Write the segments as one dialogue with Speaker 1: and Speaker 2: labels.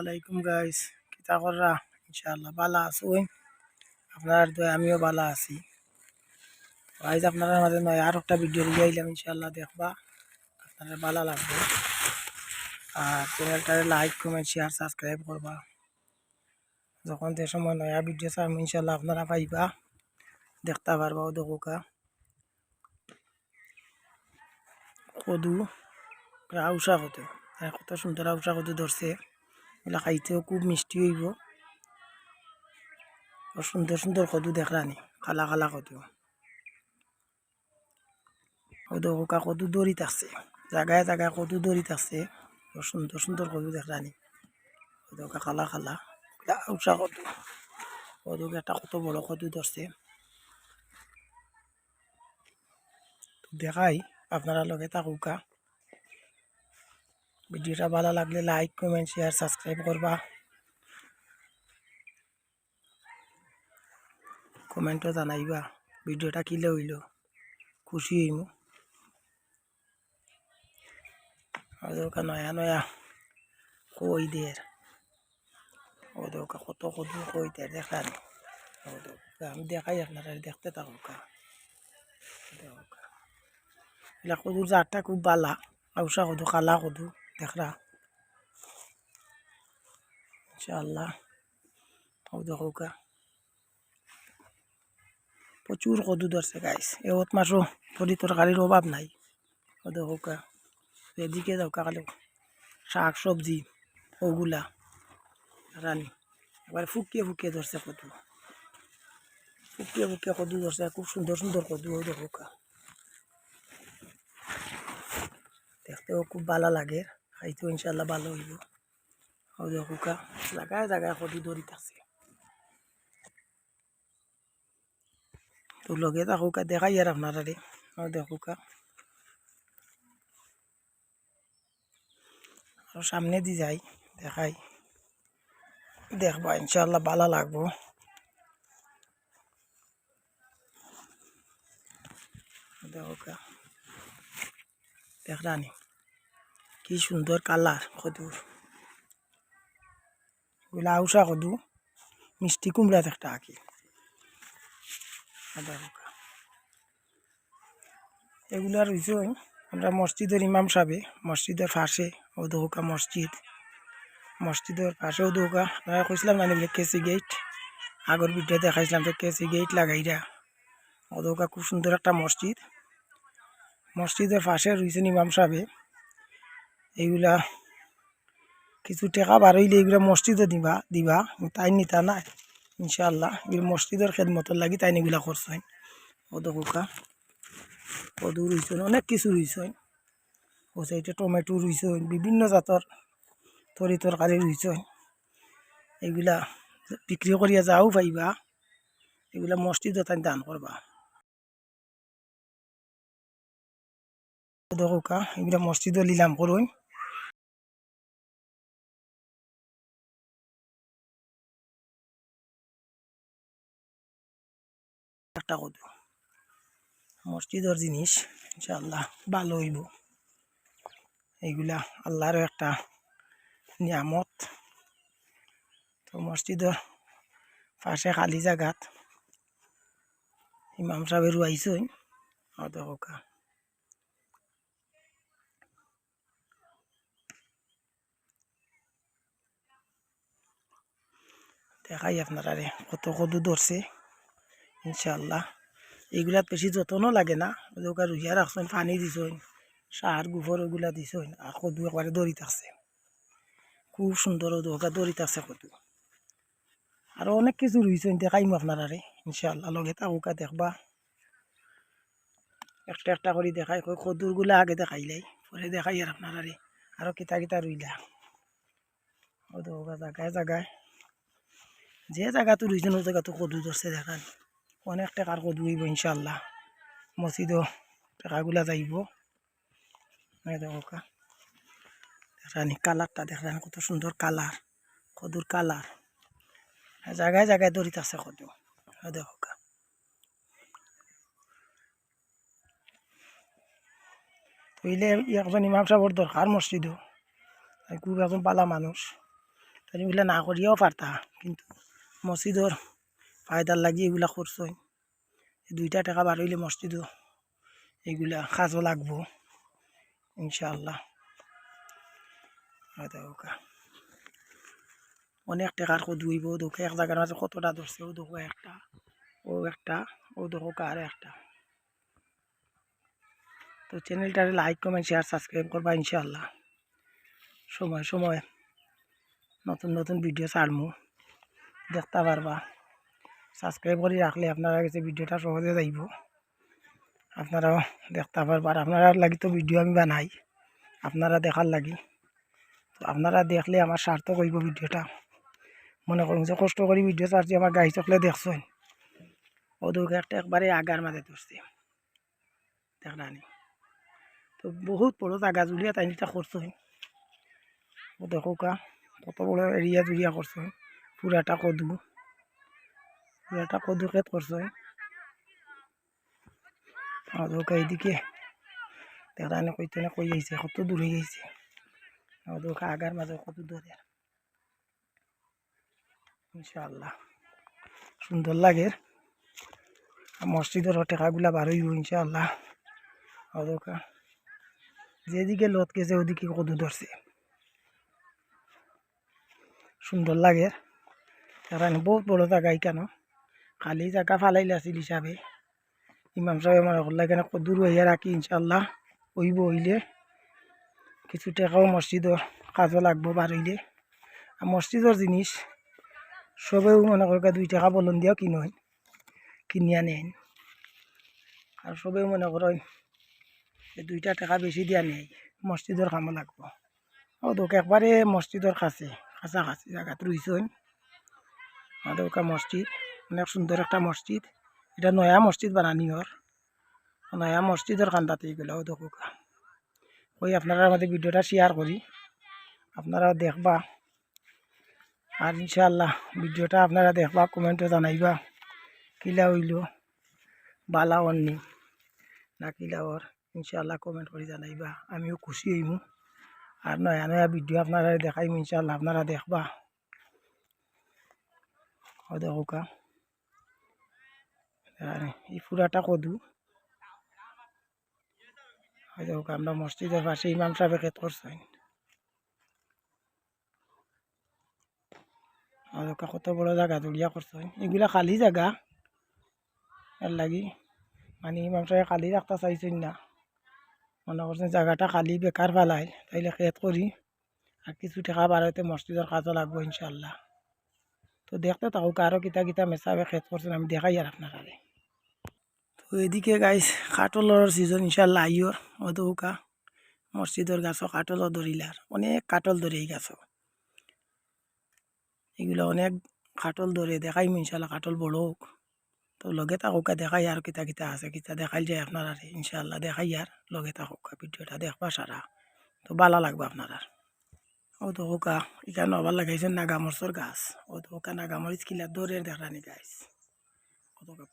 Speaker 1: আলাইকুম গাইস কিতা কররা? ইনশাআল্লাহ বালা আছুই আপনার দয়, আমিও বালা আছি। গাইজ আপনারা মাঝে নয় আর একটা ভিডিও লিয়ে আইলাম, ইনশাআল্লাহ দেখবা। আপনারা বালা লাগবে। আর চ্যানেলটারে লাইক কমেন্ট শেয়ার সাবস্ক্রাইব করবা। যখন যে সময় নয়া ভিডিও চাম ইনশাআল্লাহ আপনারা পাইবা। দেখতে পারবা দেখোকা কদু আউসা কত কত সুন্দর আউসা কত ধরছে। এগুলা খাইতেও খুব মিষ্টি হইব। সুন্দর সুন্দর কদু দেখরানি খালা খালা কদু। কদু কোকা কদু দড়িত আছে জাগায় জাগায় কদু দড়িত আছে সুন্দর সুন্দর কদু দেখরানি কদু কা খালা আউসা কদু। কদু একটা কত বড় কদু ধরছে দেখাই আপনারা লগে থাকুকা ভিডিওটা ভালো লাগলে লাইক, কমেন্ট, শেয়ার, সাবস্ক্রাইব করবা। কমেন্টও জানাইবা ভিডিওটা কিলে হইল। খুশি হইমু। নয়া নয়া কই দের ওদেরকে কত কত কই দের দেখানি আমি দেখাই আপনারা দেখতে থাকুকা। এগুলা কদুর জাতটা খুব বালা, আউসা কদু কালা কদু দেখরা ইনশাআল্লাহ। ও দেখুকা প্রচুর কদু ধরছে গাইস এত মাসও তরি তরকারির অভাব নাই। ও দেখুকা এদিকে যাওকা কালো শাক সবজি ওগুলা রানি এবার ফুকিয়ে ফুকিয়ে ধরছে কদু। ফুকিয়ে ফুকিয়ে কদু ধরছে খুব সুন্দর সুন্দর কদু ও দেখুকা দেখতেও খুব ভালো লাগে। খাইতেও ইনশাল্লাহ ভালো হইব। ও দেখুকা জায়গায় জায়গায় কদু দড়িত আছে তো লগে থাকুকা দেখাই আর আপনারা রে দেখুকা আর সামনে দি যাই, দেখাই। দেখবা ইনশাল্লাহ ভালো লাগবো। দেখুকা দেখরানি কি সুন্দর কালার কদুর ওগুলা আউসা কদু, মিষ্টি কুমড়া একটা আঁকি। এগুলা রয়েছে আমরা মসজিদের ইমাম সাহেবে মসজিদের পাশে ও দৌকা মসজিদ মসজিদের পাশেও দৌকা আমরা কইছিলাম না বলে কেসি গেট আগর ভিডিও দেখাইছিলাম তো কেসি গেট লাগাইরা ও দৌকা খুব সুন্দর একটা মসজিদ মসজিদের পাশে রয়েছেন ইমাম সাহেবে। এইগুলা কিছু টেকা বার হইলে এইগুলা মসজিদে দিবা দিবা। তাই নিতা নাই ইনশাল্লাহ এগুলো মসজিদের খেদমতর লাগি তাই এগুলা করছেন ও দোকা কদু রুইছেন অনেক কিছু রুইছেন ও সাইডে টমেটো রুইছেন বিভিন্ন জাতর তরি তরকারি রুইছেন এগুলা বিক্রি করিয়া যাও পাইবা এগুলা মসজিদত তাই দান করবা দোকা এগুলা মসজিদও লিলাম করুন একটা কত মসজিদের জিনিস ইনশাল্লাহ ভালো হইব। এইগুলা আল্লাহরও একটা নিয়ামত। তো মসজিদের পাশে খালি জায়গাত ইমাম সাহেবের আইসই অদকা দেখাই আপনারা রে কত কদু ধরছে। ইনশাল্লাহ এইগুলাত বেশি যত্নও লাগে না ওদেরকে রুইয়া রাখছেন পানি দিছেন সার গোবর ওগুলা দিছেন আর কদু একবারে দড়ি থাকছে খুব সুন্দর ওদেরকে দড়ি থাকছে কদু। আরও অনেক কিছু রুইছেন দেখাইম আপনারা রে ইনশাল্লাহ লগে তাকুকা দেখবা। একটা একটা করে দেখাই কদুরগুলা আগে দেখাইলাই পরে দেখাই আর আপনারা রে আরও কিতা কিতা রুইলা ওদেরকে জাগায় জাগায় যে জায়গাতো রুইছেন ও জায়গাতো কদু ধরছে দেখান। অনেক টাকার কদু হইব ইনশাল্লাহ মসজিদও টাকাগুলা যাইব। দেখা দেখানি কালারটা দেখলেন কত সুন্দর কালার, কদুর কালার। জায়গায় জায়গায় দড়িত আছে কদু। দেখা তইলে একজন ইমাম সাহেবর দরকার মসজিদও। খুব একজন পালা মানুষ। তুমি বলে না করিয়াও পারতা, কিন্তু মসজিদর ফায়দার লাগি এগুলা করছই এই দুইটা টাকা বার হইলে মসজিদও এগুলা কাজও লাগবো ওকা অনেক টাকার কদু হইব দেখো এক জায়গার মাঝে কতটা ধরছে ও দেখো একটা, ও একটা, ও দেখো আর একটা। তো চ্যানেলটারে লাইক কমেন্ট শেয়ার সাবস্ক্রাইব করবা ইনশাআল্লাহ। সময় সময়। নতুন নতুন ভিডিও ছাড়মু দেখতে পারবা সাবস্ক্রাইব করে রাখলে আপনারা কাছে ভিডিওটা সহজে যাইব আপনারাও দেখতে পারবা। আর আপনারা লাগি তো ভিডিও আমি বানাই। আপনারা দেখার লাগি। তো আপনারা দেখলে আমার সার্থক হইব ভিডিওটা। মনে করুন যে কষ্ট করে ভিডিও চাচ্ছি আমার গাড়ি চকলে দেখছেন। ওদের একটা একবারে আগার মাঝে ধরছে। দেখলানি তো বহুত বড় জায়গা জুড়িয়া তাই নিটা করছেন দেখো কা, কত বড় এরিয়া জুড়িয়া করছেন। পুরাটা কদু। পুরাটা কদু খেত করছে ওদের এইদিকে দেখলানি কইতে না কই যাইছে কত দূরে যাইছে ওদের আগার মাঝে কত দূরে ইনশাআল্লাহ। সুন্দর লাগে। মসজিদের টেকাগুলা বারোই ইনশাআল্লাহ। ওদকা যেদিকে লত গেছে, ওদিকে কদু ধরছে সুন্দর লাগে। কারণ বহুত বড় জায়গায় কেন খালি জায়গা ফালাইলে আছিল হিসাবে ইমাম সাহেব মনে করলে কেন কদুর হইয়া রাখি ইনশাল্লাহ হইব হইলে। কিছু টাকাও মসজিদর কাজও লাগবো বারইলে আর মসজিদর জিনিস সবেও মনে করে দুই টাকা বলন দিয়াও কিনুন কিনিয়া নেন আর সবেও মনে করেন দুইটা টাকা বেশি দিয়া নেই মসজিদর কামো লাগবো। ও দোক একবারে মসজিদর কাছে, কাছাকাছি জায়গাত রইছেন আমাদের মসজিদ অনেক সুন্দর একটা মসজিদ এটা নয়া মসজিদ বানানি ওর নয়া মসজিদের কান্দাতে এগুলো ও দেখুকা ওই আপনারা আমাদের ভিডিওটা শেয়ার করি। আপনারা দেখবা। আর ইনশাআল্লাহ ভিডিওটা আপনারা দেখবা কমেন্টে জানাইবা। কিলা হইল, বালা অন্নি, না কিলা ওর, ইনশাআল্লাহ কমেন্ট করে জানাইবা। আমিও খুশি হইমু। আর নয়া নয়া ভিডিও আপনারা দেখাইম, ইনশাআল্লাহ আপনারা দেখবা। দেখুকা আর, এই পুরাটা কদু। দেখুক আমরা মসজিদের পাশে ইমাম সাহেব খেত করছেন কত বড় জায়গা জড়িয়া করছেন। এগুলা খালি জায়গা। এর লাগি মানে ইমাম সাহেব খালি রাখতে চাইছেন না। মনে করছেন জায়গাটা খালি বেকার ফেলাই তাইলে খেত করি? আর কিছু টাকা বাড়াইতে মসজিদের কাজও লাগবো ইনশাল্লাহ তো দেখতে থাকুক আরও কিতা কিতা মেসাবে খেত করছেন আমি দেখাই আর আপনারা তো এদিকে গাইস কাটলের সিজন ইনশাল্লাহ আইয়র অদৌকা মসজিদের গাছ কাটলও ধরিলার অনেক কাটল ধরে এই গাছ এগুলো অনেক কাটল ধরে দেখাই ইনশাল্লাহ কাটল বড় হোক তো লগে থাকুকা দেখাই আর কিতা কিতা আছে কিতা দেখাইল যায় আপনারা ইনশাল্লাহ দেখাই আর লগে থাকুকা ভিডিওটা দেখবা সারা তো বালা লাগবে আপনারা ও তো হোকা এখানে আবার লাগাইছেন নাগামরচর গাছ। ও তো হোকা নাগামরিচ কিলা দৌড়ের দেখানি গাছ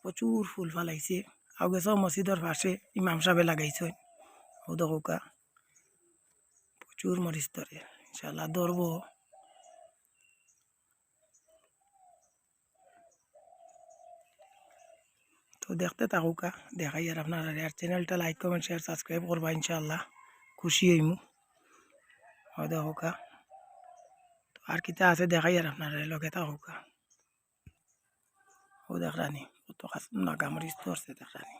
Speaker 1: প্রচুর ফুল ফালাইছে। আও গেছ মসজিদের পাশে ইমাম সাহেবে লাগাইছে। ও হোকা প্রচুর মরিচ ধরে ইনশাল্লাহ ধরবো তো দেখতে থাকুকা। দেখাই আর আপনারা আর চ্যানেলটা লাইক কমেন্ট শেয়ার সাবস্ক্রাইব করবা ইনশাল্লাহ খুশি হইমু দেখুকা তো আর কিতা আছে দেখাই আর আপনারা লগে থাকুকা। ও দেখরানি কত কাজ নাগামরিচ ধরছে দেখরানি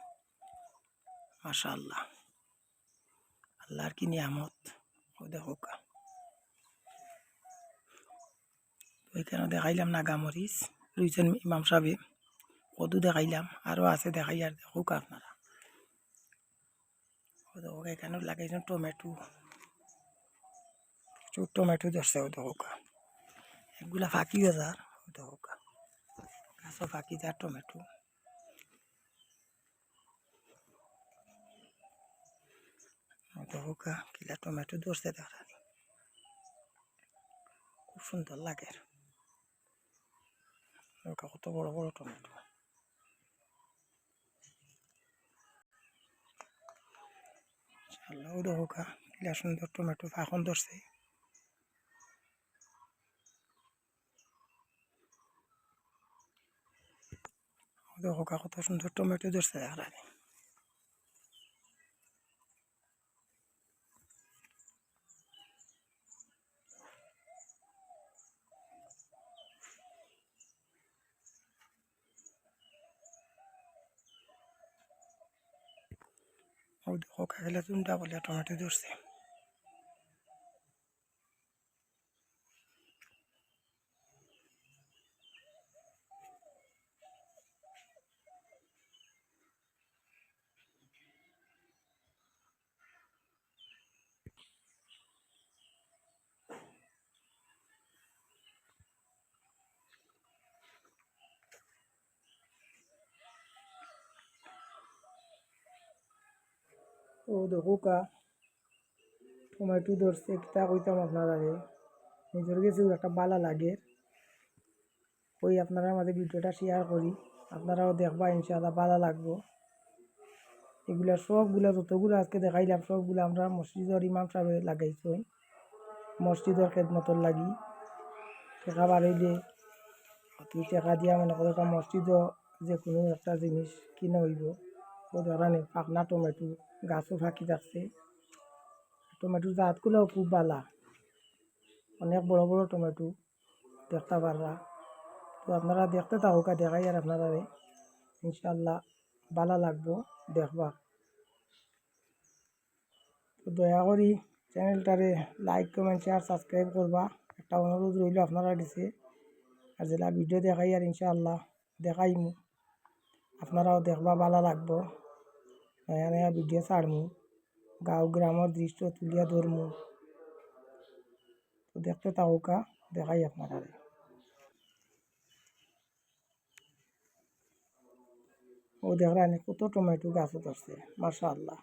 Speaker 1: মাশা আল্লাহ আল্লাহর কি নিয়ামত? ও দেখুকা ওইখানে দেখাইলাম নাগামরিচ। রুইছেন ইমাম সাহেব কদু দেখাইলাম, আরও আছে দেখাই, আর দেখুক আপনারা। ও দেখুক এখানে লাগাইছেন টমেটো। প্রচুর টমেটো ধরছে ও দেখুক এগুলা ফাঁকি বাজার ও দেখুক ফাঁকি যার টমেটো। দেখুক কিলা টমেটো ধরছে দেখানি খুব সুন্দর লাগে। কত বড় বড় টমেটো। আল্লাহ দেখা কিলা সুন্দর টমেটো ফাঁকন ধরছে। দেখো কত সুন্দর টমেটো ধরছে ও দেখো কাকলে চুনটা বলে টমেটো ধরছে। ও দেখো কা টমেটো ধরছে কিতা কইতাম আপনারা নিজের কাছে একটা বালা লাগে। ওই আপনারা আমাদের ভিডিওটা শেয়ার করি। আপনারাও দেখবা, ইনশাআল্লাহ ভালো লাগবো। এগুলা সবগুলা, যতগুলো আজকে দেখাইলাম, সবগুলো আমরা মসজিদের ইমাম সাহেব লাগাইছি মসজিদের খেদমতর লাগি। টেকা বাড়াইলে তুই টেকা দিয়া মনে করো একটা যে কোনো একটা জিনিস কিনে হইব। ও ধরানি পাকনা টমেটো গাছও ফাঁকি থাকছে টমেটোর জাতগুলোও খুব বালা। অনেক বড় বড় টমেটো দেখতে পাররা তো আপনারা দেখতে আর দেখাই আর আপনারা ইনশাল্লাহ বালা লাগবো দেখবা। তো দয়া করি চ্যানেলটারে লাইক, কমেন্ট শেয়ার সাবস্ক্রাইব করবা। একটা অনুরোধ রইল আপনারা দিছে আর যেটা ভিডিও দেখাই আর ইনশাআল্লাহ দেখাইমু। আপনারাও দেখবা ভালো লাগবো। নয়া নয়া ভিডিও ছাড়মু গাঁও গ্রামের দৃশ্য তুলিয়া ধরমু তো দেখতে থাকুকা দেখাই আপনারা ও দেখলেন কত টমেটো গাছও ধরছে মার্শা আল্লাহ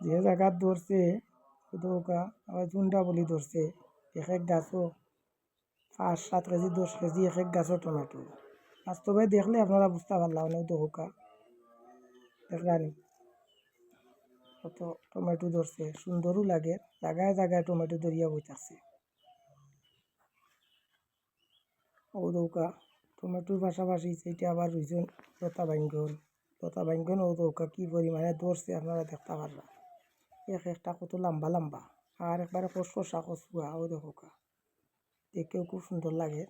Speaker 1: যে জায়গাত ধরছে দৌকা আবার চুন্ডা বলি ধরছে এক এক গাছও পাঁচ, সাত কেজি, দশ কেজি এক এক গাছও টমেটো। বাস্তবে দেখলে আপনারা বুঝতে পারলাম অনেক দৌকা দেখলানি? কত টমেটো ধরছে, সুন্দরও লাগে, জায়গায় জায়গায় টমেটো ধরিয়া বইতাছে। ও দৌকা টমেটোর পাশাপাশি সেটা আবার রয়েছেন লতা বাইঙ্গন লতা বাইঙ্গন ও দৌকা কী পরিমাণে ধরছে আপনারা দেখতে পারবা এক একটা কত লম্বা লম্বা। আর একবারে কষকষা কষুয়া ও দেখোকা দেখেও খুব সুন্দর লাগে।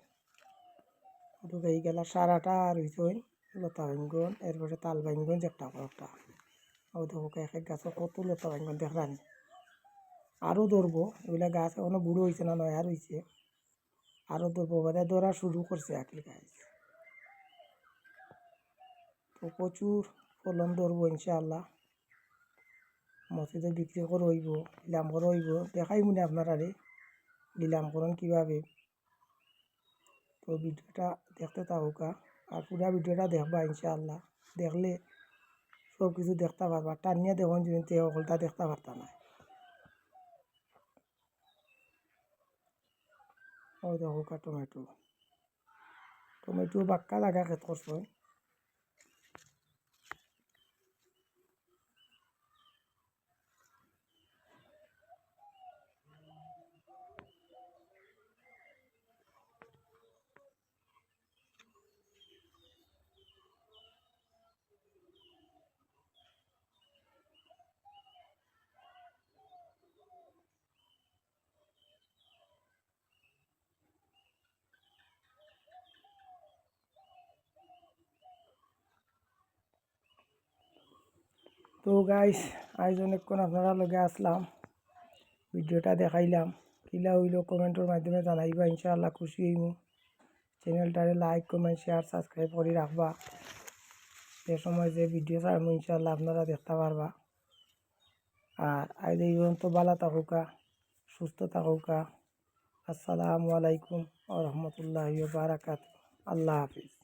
Speaker 1: ওটা এই গেলা সারাটা আর হইছে লতা বাইঙ্গন এরপরে তাল বাইঙ্গন একটা একটা। ও দেখোকা এক এক গাছও কত লতা বাইঙ্গন দেখলানি আরও ধরবো, এগুলা গাছ এখনও বুড়ো হয়েছে না, নয় আর হয়েছে আরও ধরবো বাদে ধরা শুরু করছে আকিল গাছ তো প্রচুর ফলন ধরবো ইনশাআল্লাহ। মসজিদে বিক্রি করে হইব নিলাম করে হইব দেখাই মনে আপনারা রে নিলাম করুন কীভাবে তো ভিডিওটা দেখতে থাকুকা আর পুরা ভিডিওটা দেখবা ইনশাআল্লাহ দেখলে সব কিছু দেখতে পারবা টানিয়া দেখুন যদি সকলটা দেখতে পারতা না ও দেখুকা টমেটো। টমেটো বাক্কা লাগা খেত করছ তো গাইস আজ অনেকক্ষণ আপনারা লগে আসলাম। ভিডিওটা দেখাইলাম। কিলা হইল কমেন্টের মাধ্যমে জানাইবা, ইনশাআল্লাহ খুশি হইমু। চ্যানেলটারে লাইক কমেন্ট শেয়ার সাবস্ক্রাইব করে রাখবা। সে সময় যে ভিডিও ছাড়বো ইনশাআল্লাহ আপনারা দেখতে পারবা। আর আজ এই পর্যন্ত ভালো থাকুকা, সুস্থ থাকুকা। আসসালামু আলাইকুম ও রহমতুল্লাহ বারাকাত আল্লাহ হাফিজ।